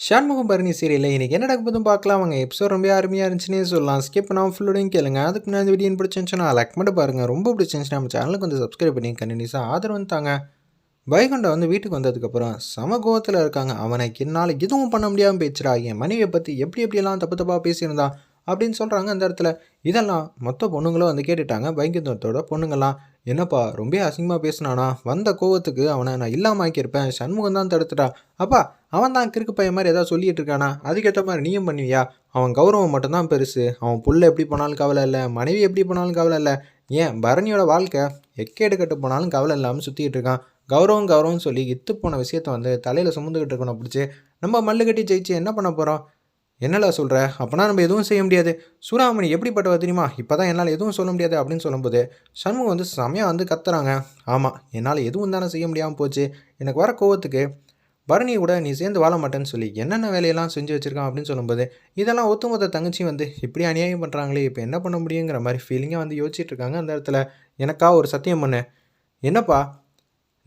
ஷண்முகம் பரணி சீரியலில் இன்றைக்கி என்ன நடக்குதுன்னு பார்க்கலாம். அவங்க எபிசோட் ரொம்ப அருமையாக இருந்துச்சுன்னே சொல்லலாம். ஸ்கிப் பண்ணாமல் ஃபுல்லோடையும் கேளுங்க. அதுக்கு முன்னாடி இந்த வீடியோ பிடிச்சிருந்துச்சுன்னா லைக் மட்டும் பாருங்கள் ரொம்ப பிடிச்சிருந்துச்சுன்னா நம்ம சேனலுக்கு வந்து சப்ஸ்கிரைப் பண்ணி கண்டினியூஸாக ஆதரவு தாங்க. வைகுண்டா வந்து வீட்டுக்கு வந்ததுக்கப்புறம் சம கோவத்தில் இருக்காங்க. அவனை என்னால் எதுவும் பண்ண முடியாமல் பேச்சுடா என் மனைவியை பற்றி எப்படி எப்படியெல்லாம் தப்பு தப்பாக பேசியிருந்தான். அப்படின்னு சொல்கிறாங்க அந்த இடத்துல. இதெல்லாம் மொத்த பொண்ணுங்களும் வந்து கேட்டுட்டாங்க. வைகுந்தத்தோட பொண்ணுங்கள்லாம் என்னப்பா ரொம்ப அசிங்கமாக பேசினானா? வந்த கோவத்துக்கு அவனை நான் இல்லாமல் ஆக்கியிருப்பேன். சண்முகம் தான் தடுத்துட்டா. அப்பா அவன் தான் கிறுக்கு பையன் மாதிரி ஏதாவது சொல்லிட்டு இருக்கானா? அதுக்கேற்ற மாதிரி நீயும் பண்ணுவியா? அவன் கௌரவம் மட்டும்தான் பெருசு. அவன் புள்ள எப்படி போனாலும் கவலை இல்லை. மனைவி எப்படி போனாலும் கவலை இல்லை. ஏன் பரணியோட வாழ்க்கை எக்கேடு கட்டு போனாலும் கவலை இல்லாமல் சுற்றிட்டு இருக்கான். கௌரவம் கௌரவம்னு சொல்லி இத்து போன விஷயத்த வந்து தலையில் சுமந்துக்கிட்டு இருக்கணும். பிடிச்சி நம்ம மல்லு கட்டி ஜெயிச்சு என்ன பண்ண போகிறோம் என்னடா சொல்கிற அப்போனா நம்ம எதுவும் செய்ய முடியாது. சூறாமணி எப்படிப்பட்டவ தெரியுமா? இப்போ தான் என்னால் எதுவும் சொல்ல முடியாது அப்படின்னு சொல்லும்போது சண்முகம் வந்து செமையாக வந்து கத்துறாங்க. ஆமாம் என்னால் எதுவும் தானே செய்ய முடியாமல் போச்சு. எனக்கு வர கோவத்துக்கு பரணி கூட நீ சேர்ந்து வாழ மாட்டேன்னு சொல்லி என்னென்ன வேலையெல்லாம் செஞ்சு வச்சுருக்கான் அப்படின்னு சொல்லும்போது இதெல்லாம் ஒத்துமொத்த தங்கச்சி வந்து இப்படி அநியாயம் பண்ணுறாங்களே இப்போ என்ன பண்ண முடியுங்கிற மாதிரி ஃபீலிங்காக வந்து யோசிச்சுட்டு இருக்காங்க அந்த இடத்துல. எனக்கா ஒரு சத்தியம் பண்ணு. என்னப்பா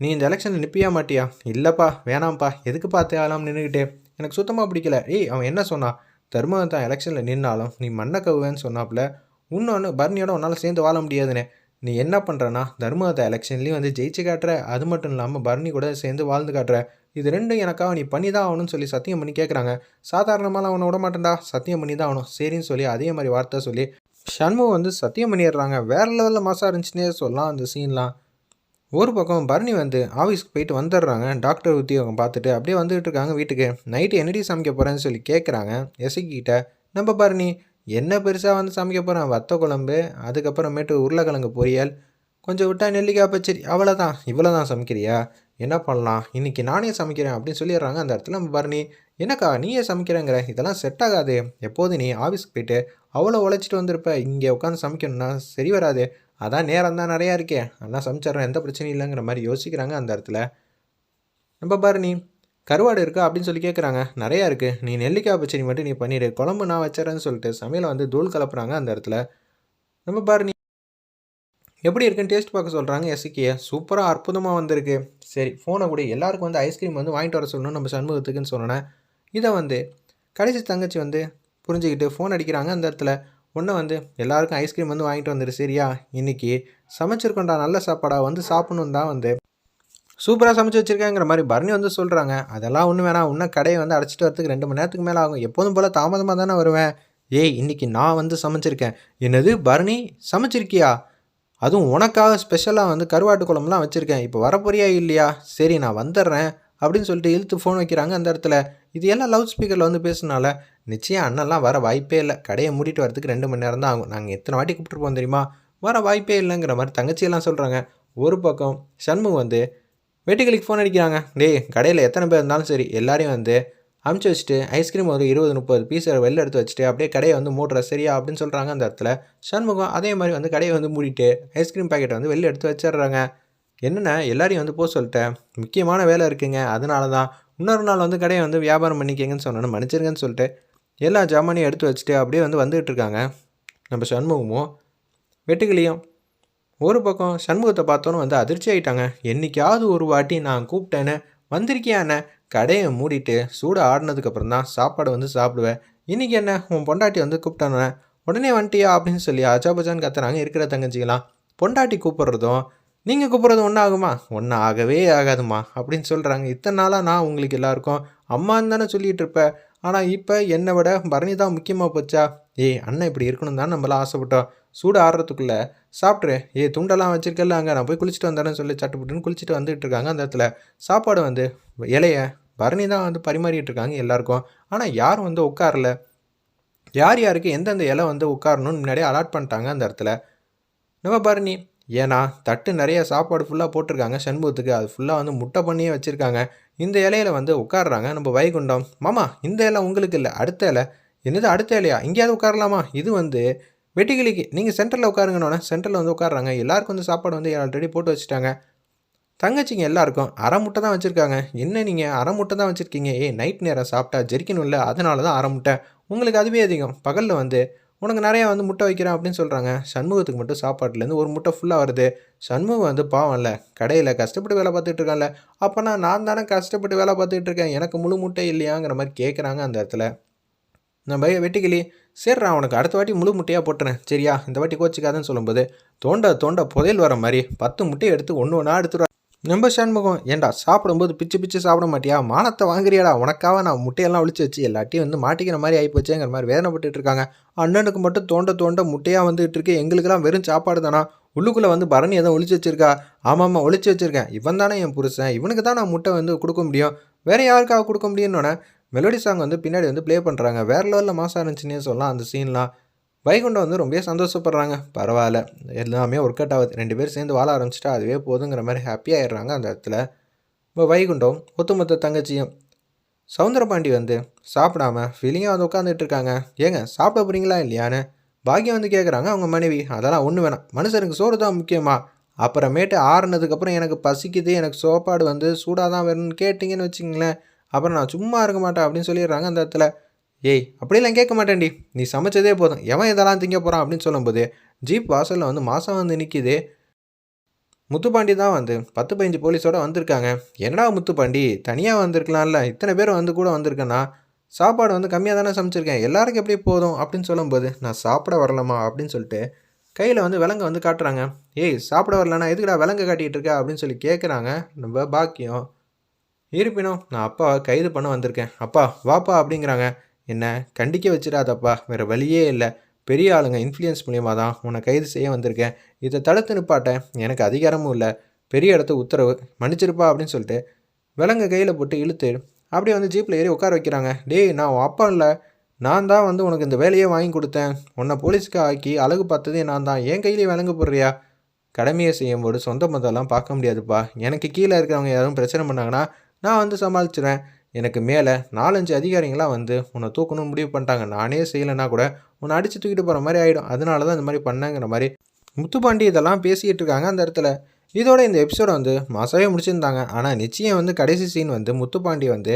நீ இந்த எலெக்ஷனில் நிற்பியா மாட்டியா? இல்லைப்பா வேணாம்ப்பா எதுக்கு பார்த்து ஆளாம் நின்றுக்கிட்டே எனக்கு சுத்தமாக பிடிக்கல. ஏய் அவன் என்ன சொன்னான் தர்மம் தான் எலெக்ஷனில் நின்னாலும் நீ மண்ணை கவுவேன்னு சொன்னாப்புல இன்னொன்று பர்னியோட உன்னால் சேர்ந்து வாழ முடியாதுனே. நீ என்ன பண்ணுறனா தர்மத்தை எலெக்ஷன்லேயும் வந்து ஜெயிச்சு காட்டுற அது மட்டும் இல்லாமல் பர்னி கூட சேர்ந்து வாழ்ந்து காட்டுற. இது ரெண்டும் எனக்காக நீ பண்ணி தான் ஆகணும்னு சொல்லி சத்தியம் பண்ணி கேட்குறாங்க சாதாரணமாக அவனை விட மாட்டேன்டா. சத்தியம் பண்ணி தான் ஆகணும். சரின்னு சொல்லி அதே மாதிரி வார்த்தை சொல்லி ஷண்முகம் வந்து சத்தியம் பண்ணிடுறாங்க. வேறு லெவலில் மாசாக இருந்துச்சுன்னே சொல்லலாம் அந்த சீன்லாம் ஒரு பக்கம் பரணி வந்து ஆஃபீஸ்க்கு போயிட்டு வந்துடுறாங்க. டாக்டர் உத்தியோகம் பார்த்துட்டு அப்படியே வந்துகிட்டு இருக்காங்க வீட்டுக்கு. நைட்டு என்னடி சமைக்க போகிறேன்னு சொல்லி கேட்குறாங்க எசிக்கிட்ட நம்ம பரணி என்ன பெருசாக வந்து சமைக்க போகிறேன் வத்த குழம்பு அதுக்கப்புறமேட்டு உருளைக்கிழங்கு பொரியல் கொஞ்சம் விட்டா நெல்லிக்காய் பச்சடி அவ்வளோதான் இவ்வளோ தான் சமைக்கிறியா? என்ன பண்ணலாம்? இன்றைக்கி நானே சமைக்கிறேன் அப்படின்னு சொல்லிடுறாங்க அந்த இடத்துல. நம்ம பரணி என்னக்கா நீயே சமைக்கிறேங்கிற? இதெல்லாம் செட் ஆகாது. எப்போது நீ ஆஃபீஸ்க்கு போயிட்டு அவ்வளோ உழைச்சிட்டு வந்திருப்ப. இங்கே உட்காந்து சமைக்கணும்னா சரி வராது. அதான் நேரம் தான் நிறையா இருக்கே. அண்ணா சமைச்சிட்றேன் எந்த பிரச்சனையும் இல்லைங்கிற மாதிரி யோசிக்கிறாங்க அந்த இடத்துல. நம்ம பாரு நீ கருவாடு இருக்கா? அப்படின்னு சொல்லி கேட்குறாங்க நிறையா இருக்குது நீ நெல்லிக்காய் பச்சடி மட்டும் நீ பண்ணிடு. குழம்பு நான் வச்சுறேன்னு சொல்லிட்டு சமையலை வந்து தூள் கலப்புறாங்க அந்த இடத்துல. நம்ம பாரு நீ. எப்படி இருக்குன்னு டேஸ்ட் பார்க்க சொல்கிறாங்க எஸ்கே. சூப்பராக அற்புதமாக வந்திருக்கு. சரி ஃபோனை கூட. எல்லாருக்கும் வந்து ஐஸ்கிரீம் வந்து வாங்கிட்டு வர சொல்லணும் நம்ம சண்முகத்துக்குன்னு சொன்னேன். இதை வந்து கடைசி தங்கச்சி வந்து புரிஞ்சுக்கிட்டு ஃபோன் அடிக்கிறாங்க அந்த இடத்துல. ஒன்று வந்து எல்லாருக்கும் ஐஸ்கிரீம் வந்து வாங்கிட்டு வந்துடு சரியா? இன்றைக்கி சமைச்சிருக்கோண்டா நல்ல சாப்பாடாக வந்து சாப்பிடணும் தான் வந்து. சூப்பராக சமைச்சு வச்சுருக்கேங்கிற மாதிரி பரணி வந்து சொல்கிறாங்க அதெல்லாம் ஒன்று வேணாம். இன்னும் கடையை வந்து அடைச்சிட்டு வரதுக்கு ரெண்டு மணி நேரத்துக்கு மேலே ஆகும். எப்போதும் போல் தாமதமாக தானே வருவேன். ஏய் இன்றைக்கி நான் வந்து சமைச்சிருக்கேன். என்னது பரணி சமைச்சிருக்கியா? அதுவும் உனக்காக ஸ்பெஷலாக வந்து கருவாட்டு குழம்புலாம் வச்சுருக்கேன். இப்போ வரப்போறியா இல்லையா? சரி நான் வந்துடுறேன் அப்படின்னு சொல்லிட்டு இழுத்து ஃபோன் வைக்கிறாங்க அந்த இடத்துல. இது எல்லாம் லவுட் ஸ்பீக்கரில் வந்து பேசுனால? நிச்சயம் அண்ணன்லாம் வர வாய்ப்பே இல்லை. கடையை மூடிட்டு வரதுக்கு ரெண்டு மணி நேரம் தான் ஆகும். நாங்கள் எத்தனை வாட்டி கூப்பிட்டுருப்போம் தெரியுமா? வர வாய்ப்பே இல்லைங்கிற மாதிரி தங்கச்சியெல்லாம் சொல்கிறாங்க ஒரு பக்கம் சண்முகம் வந்து வேட்டிகளுக்கு ஃபோன் அடிக்கிறாங்க. டேய் கடையில் எத்தனை பேர் இருந்தாலும் சரி எல்லாரையும் வந்து அமுச்சு வச்சுட்டு ஐஸ்கிரீம் ஒரு இருபது முப்பது பீஸ் வெளில எடுத்து வச்சுட்டு அப்படியே கடையை வந்து மூடுற சரியா? அப்படின்னு சொல்கிறாங்க அந்த இடத்துல. சண்முகம் அதே மாதிரி வந்து கடையை வந்து மூடிட்டு ஐஸ்கிரீம் பேக்கெட்டை வந்து வெளில எடுத்து வச்சிடுறாங்க. என்னென்ன? எல்லாரையும் வந்து போக சொல்லிட்டேன். முக்கியமான வேலை இருக்குங்க. அதனால தான் இன்னொரு நாள் வந்து கடையை வந்து வியாபாரம் பண்ணிக்கங்கன்னு சொன்னேன்னு மன்னிச்சிருங்கன்னு சொல்லிட்டு எல்லா ஜாமானையும் எடுத்து வச்சுட்டு அப்படியே வந்து வந்துகிட்டு இருக்காங்க. நம்ம சண்முகமும் வெட்டுக்கிளியும் ஒரு பக்கம் சண்முகத்தை பார்த்தோன்னு வந்து அதிர்ச்சி ஆகிட்டாங்க என்றைக்காவது ஒரு வாட்டி நான் கூப்பிட்டேன்னு வந்திருக்கியாண்ணே கடையை மூடிட்டு சூடு ஆடினதுக்கப்புறம் தான் சாப்பாடு வந்து சாப்பிடுவேன். இன்றைக்கி என்ன? உன் பொண்டாட்டி வந்து கூப்பிட்டானே உடனே வந்துட்டியா அப்படின்னு சொல்லி அஜாபஜான்னு கத்துறாங்க இருக்கிற தங்கச்சிக்கலாம் பொண்டாட்டி கூப்பிட்றதும் நீங்கள் கூப்பிட்றது ஒன்றும் ஆகுமா ஒன்றும் ஆகவே ஆகாதுமா அப்படின்னு சொல்கிறாங்க இத்தனை நாளாக நான் உங்களுக்கு எல்லாருக்கும் அம்மான்னு தானே சொல்லிகிட்டு இருப்பேன். ஆனால் இப்போ என்னை விட பரணி தான் முக்கியமாக போச்சா? ஏய் அண்ணன் இப்படி இருக்கணும் தான் நம்மளாம் ஆசைப்பட்டோம். சூடு ஆடுறதுக்குள்ளே சாப்பிட்ரு ஏ துண்டெல்லாம் வச்சிருக்கல அங்கே. நான் போய் குளிச்சுட்டு வந்தேன்னு சொல்லி சட்டுப்புட்டுன்னு குளிச்சுட்டு வந்துட்டு இருக்காங்க அந்த இடத்துல. சாப்பாடு வந்து இலைய பரணி தான் வந்து பரிமாறிட்டு இருக்காங்க எல்லாருக்கும். ஆனால் யாரும் வந்து உட்காரல? யார் யாருக்கு எந்தெந்த இலை வந்து உட்காரணும்னு முன்னாடியே அலாட் பண்ணிட்டாங்க அந்த இடத்துல. நம்ம பரணி ஏன்னா தட்டு நிறைய சாப்பாடு ஃபுல்லாக போட்டிருக்காங்க. சண்முகத்துக்கு அது ஃபுல்லாக வந்து முட்டை பண்ணியே வச்சுருக்காங்க. இந்த இலையில வந்து உட்காடுறாங்க நம்ம வைகுண்டம். மாமா இந்த இலை உங்களுக்கு இல்லை. அடுத்த இலை. என்னது அடுத்த இலையா? எங்கேயாவது உட்காரலாமா? இது வந்து வெட்டிக்கிளிக்கு. நீங்கள் சென்டரில் உட்காருங்கண்ணோட சென்டரில் வந்து உட்காடுறாங்க எல்லாருக்கும் வந்து சாப்பாடு வந்து ஆல்ரெடி போட்டு வச்சுட்டாங்க. தங்கச்சிங்க எல்லாருக்கும் அரை முட்டை தான் வச்சுருக்காங்க. என்ன நீங்கள் அரை முட்டை தான் வச்சுருக்கீங்க? ஏ நைட் நேரம் சாப்பிட்டா ஜெரிக்கணும் இல்லை அதனால தான் அரை முட்டை. உங்களுக்கு அதுவே அதிகம். பகலில் வந்து உனக்கு நிறையா வந்து முட்டை வைக்கிறேன் அப்படின்னு சொல்கிறாங்க சண்முகத்துக்கு மட்டும் சாப்பாட்டுலேருந்து ஒரு முட்டை ஃபுல்லாக வருது. சண்முகம் வந்து பாவம் இல்லை. கடையில் கஷ்டப்பட்டு வேலை பார்த்துட்டு இருக்கான்ல. அப்போனா நான் தானே கஷ்டப்பட்டு வேலை பார்த்துட்டு இருக்கேன். எனக்கு முழு முட்டை இல்லையாங்கிற மாதிரி கேட்குறாங்க அந்த இடத்துல. நம்ம வெட்டிக்கிளி சரிடா உனக்கு அடுத்த வாட்டி முழு முட்டையாக போட்டுறேன். சரியா? இந்த வாட்டி கோச்சிக்காதுன்னு சொல்லும்போது தோண்ட தோண்ட புதையல் வர மாதிரி பத்து முட்டையை எடுத்து ஒன்று ஒன்றா எடுத்துருவா நம்ம சண்முகம். ஏன்டா சாப்பிடும்போது பிச்சு பிச்சு சாப்பிட மாட்டியா? மானத்தை வாங்குறியாடா? உனக்காக நான் முட்டையெல்லாம் ஒழிச்சு வச்சு எல்லாத்தையும் வந்து மாட்டிக்கிற மாதிரி ஆகிப்போச்சேங்கிற மாதிரி வேதனைப்பட்டு இருக்காங்க அண்ணனுக்கு மட்டும் தோண்ட தோண்ட முட்டையாக வந்துட்டு இருக்கு எங்களுக்கெல்லாம் வெறும் சாப்பாடு தானா? உள்ளுக்குள்ளே வந்து பரணி எதுவும் ஒழிச்சு வச்சிருக்கா? ஆமாம்மா ஒழிச்சு வச்சிருக்கேன். இவன் தானே என் புருஷன். இவனுக்கு தான் நான் முட்டை வந்து கொடுக்க முடியும். வேறு யாருக்காக கொடுக்க முடியும்னு மெலோடி சாங் வந்து பின்னாடி வந்து ப்ளே பண்ணுறாங்க வேறு லெவலில் மாசாக இருந்துச்சுன்னே சொல்லலாம் அந்த சீன்லாம் வைகுண்டம் வந்து ரொம்ப சந்தோஷப்படுறாங்க. பரவாயில்ல. எல்லாமே ஒர்க் அவுட் ஆகுது. ரெண்டு பேரும் சேர்ந்து வாழ ஆரம்பிச்சிட்டா அதுவே போதுங்கிற மாதிரி ஹாப்பியாகிடுறாங்க அந்த இடத்துல. இப்போ வைகுண்டம் ஒத்துமொத்த தங்கச்சியும். சவுந்தரபாண்டி வந்து சாப்பிடாம ஃபீலிங்காக வந்து உட்காந்துட்டு இருக்காங்க. ஏங்க சாப்பிட போகிறீங்களா இல்லையான்னு பாக்கியம் வந்து கேட்குறாங்க அவங்க மனைவி. அதெல்லாம் ஒன்று வேணாம். மனுஷனுக்கு சோறு தான் முக்கியமா? அப்புறமேட்டு ஆறுனதுக்கப்புறம் எனக்கு பசிக்குது எனக்கு சோப்பாடு வந்து சூடாக தான் வேணும்னு கேட்டிங்கன்னு வச்சுங்களேன் அப்புறம் நான் சும்மா இருக்க மாட்டேன் அப்படின்னு சொல்லிடுறாங்க அந்த இடத்துல. ஏய் அப்படிலாம் கேட்க மாட்டேன்டி. நீ சமைச்சதே போதும். எவன் இதெல்லாம் திங்க போகிறான் அப்படின்னு சொல்லும்போது ஜீப் வாசலில் வந்து மாதம் வந்து நிற்கிது முத்துப்பாண்டி தான் வந்து பத்து பதினஞ்சு போலீஸோட வந்திருக்காங்க. என்னடா முத்துப்பாண்டி? தனியாக வந்திருக்கலாம்ல. இத்தனை பேர் வந்து கூட வந்திருக்கேன்னா சாப்பாடு வந்து கம்மியாக தானே சமைச்சிருக்கேன். எல்லாருக்கும் எப்படி போதும் அப்படின்னு சொல்லும்போது நான் சாப்பிட வரலாமா அப்படின்னு சொல்லிட்டு கையில் வந்து விலங்கு வந்து காட்டுறாங்க. ஏய் சாப்பிட வரலன்னா எதுக்குடா விலங்கு காட்டிகிட்டு இருக்க அப்படின்னு சொல்லி கேட்குறாங்க நம்ம பாக்கியம். இருப்பினும் நான் அப்பாவை கைது பண்ண வந்திருக்கேன். அப்பா வாப்பா அப்படிங்கிறாங்க. என்ன? கண்டிக்க வச்சிடாதப்பா. வேறு வழியே இல்லை. பெரிய ஆளுங்க இன்ஃப்ளூயன்ஸ் மூலியமாக தான் உன்னை கைது செய்ய வந்திருக்கேன். இதை தடுத்து நிப்பாட்ட எனக்கு அதிகாரமும் இல்லை. பெரிய இடத்த உத்தரவு. மன்னிச்சிருப்பா அப்படின்னு சொல்லிட்டு விலங்கு கையில் போட்டு இழுத்து அப்படியே வந்து ஜீப்பில் ஏறி உட்கார வைக்கிறாங்க. டேய் நான் உன் அப்பா இல்லை. நான் தான் வந்து உனக்கு இந்த வேலையை வாங்கி கொடுத்தேன். உன்னை போலீஸ்க்கு ஆக்கி அழகு பார்த்ததே நான் தான். என் கையிலேயே விலங்கு போடுறியா? கடமையை செய்யும்போது சொந்த மதம்லாம் பார்க்க முடியாதுப்பா. எனக்கு கீழே இருக்கிறவங்க யாரும் பிரச்சனை பண்ணாங்கன்னா நான் வந்து சமாளிச்சிடுவேன் எனக்கு மேலே நாலஞ்சு அதிகாரிங்களாம் வந்து உன்னை தூக்கணும்னு முடிவு பண்ணிட்டாங்க. நானே செய்யலைன்னா கூட உன்னை அடித்து தூக்கிட்டு போகிற மாதிரி ஆகிடும் அதனால தான் இந்த மாதிரி பண்ணேங்கிற மாதிரி முத்துப்பாண்டி இதெல்லாம் பேசிக்கிட்டு இருக்காங்க அந்த இடத்துல. இதோட இந்த எபிசோடை வந்து மாசாவே முடிச்சிருந்தாங்க. ஆனால் நிச்சயம் வந்து கடைசி சீன் வந்து முத்துப்பாண்டி வந்து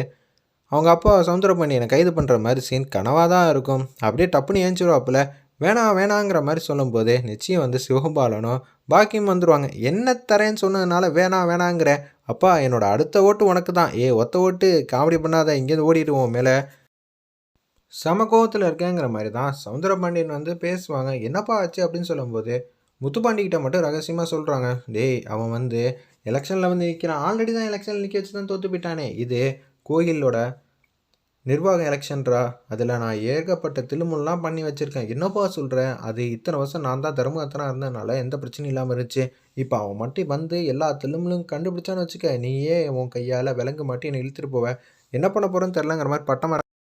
அவங்க அப்பா சவுந்தரபாண்டியனை கைது பண்ணுற மாதிரி சீன் கனவாக தான் இருக்கும். அப்படியே டப்புன்னு ஏஞ்சிருவாப்புல. வேணாம் வேணாங்கிற மாதிரி சொல்லும்போது நிச்சயம் வந்து சிவபாலனும் பாக்கியம் வந்துடுவாங்க என்ன தரேன்னு சொன்னதுனால வேணாம் வேணாங்கிற அப்பா என்னோடய அடுத்த ஓட்டு உனக்கு தான். ஏ ஒத்த ஓட்டு காமெடி பண்ணாத இங்கேருந்து ஓடிடுவோம் மேலே. சம கோவத்தில் இருக்கேங்கிற மாதிரி தான் சவுந்தரபாண்டியன் வந்து பேசுவாங்க. என்னப்பா ஆச்சு அப்படின்னு சொல்லும்போது முத்துப்பாண்டிக்கிட்ட மட்டும் ரகசியமாக சொல்கிறாங்க டேய் அவன் வந்து எலெக்ஷனில் வந்து நிற்கிறான் ஆல்ரெடி தான் எலெக்ஷனில் நிற்க வச்சு தான் தோற்று போயிட்டானே. இது கோயிலோட நிர்வாக எலெக்ஷன்றா? அதில் நான் ஏகப்பட்ட தில்லுமுல்லாம் பண்ணி வச்சுருக்கேன். என்னப்பா சொல்கிறேன் அது இத்தனை வருஷம் நான் தான் தர்மகத்தனாக இருந்ததுனால எந்த பிரச்சனையும் இல்லாமல் இருந்துச்சு. இப்போ அவன் மட்டும் வந்து எல்லா தில்லுமுலும் கண்டுபிடிச்சான்னு வச்சுக்க நீயே உன் கையால் விலங்கு மாட்டி என்னை இழுத்துட்டு போவேன் என்ன பண்ண போகிறேன்னு தெரிலங்கிற மாதிரி பட்டமாக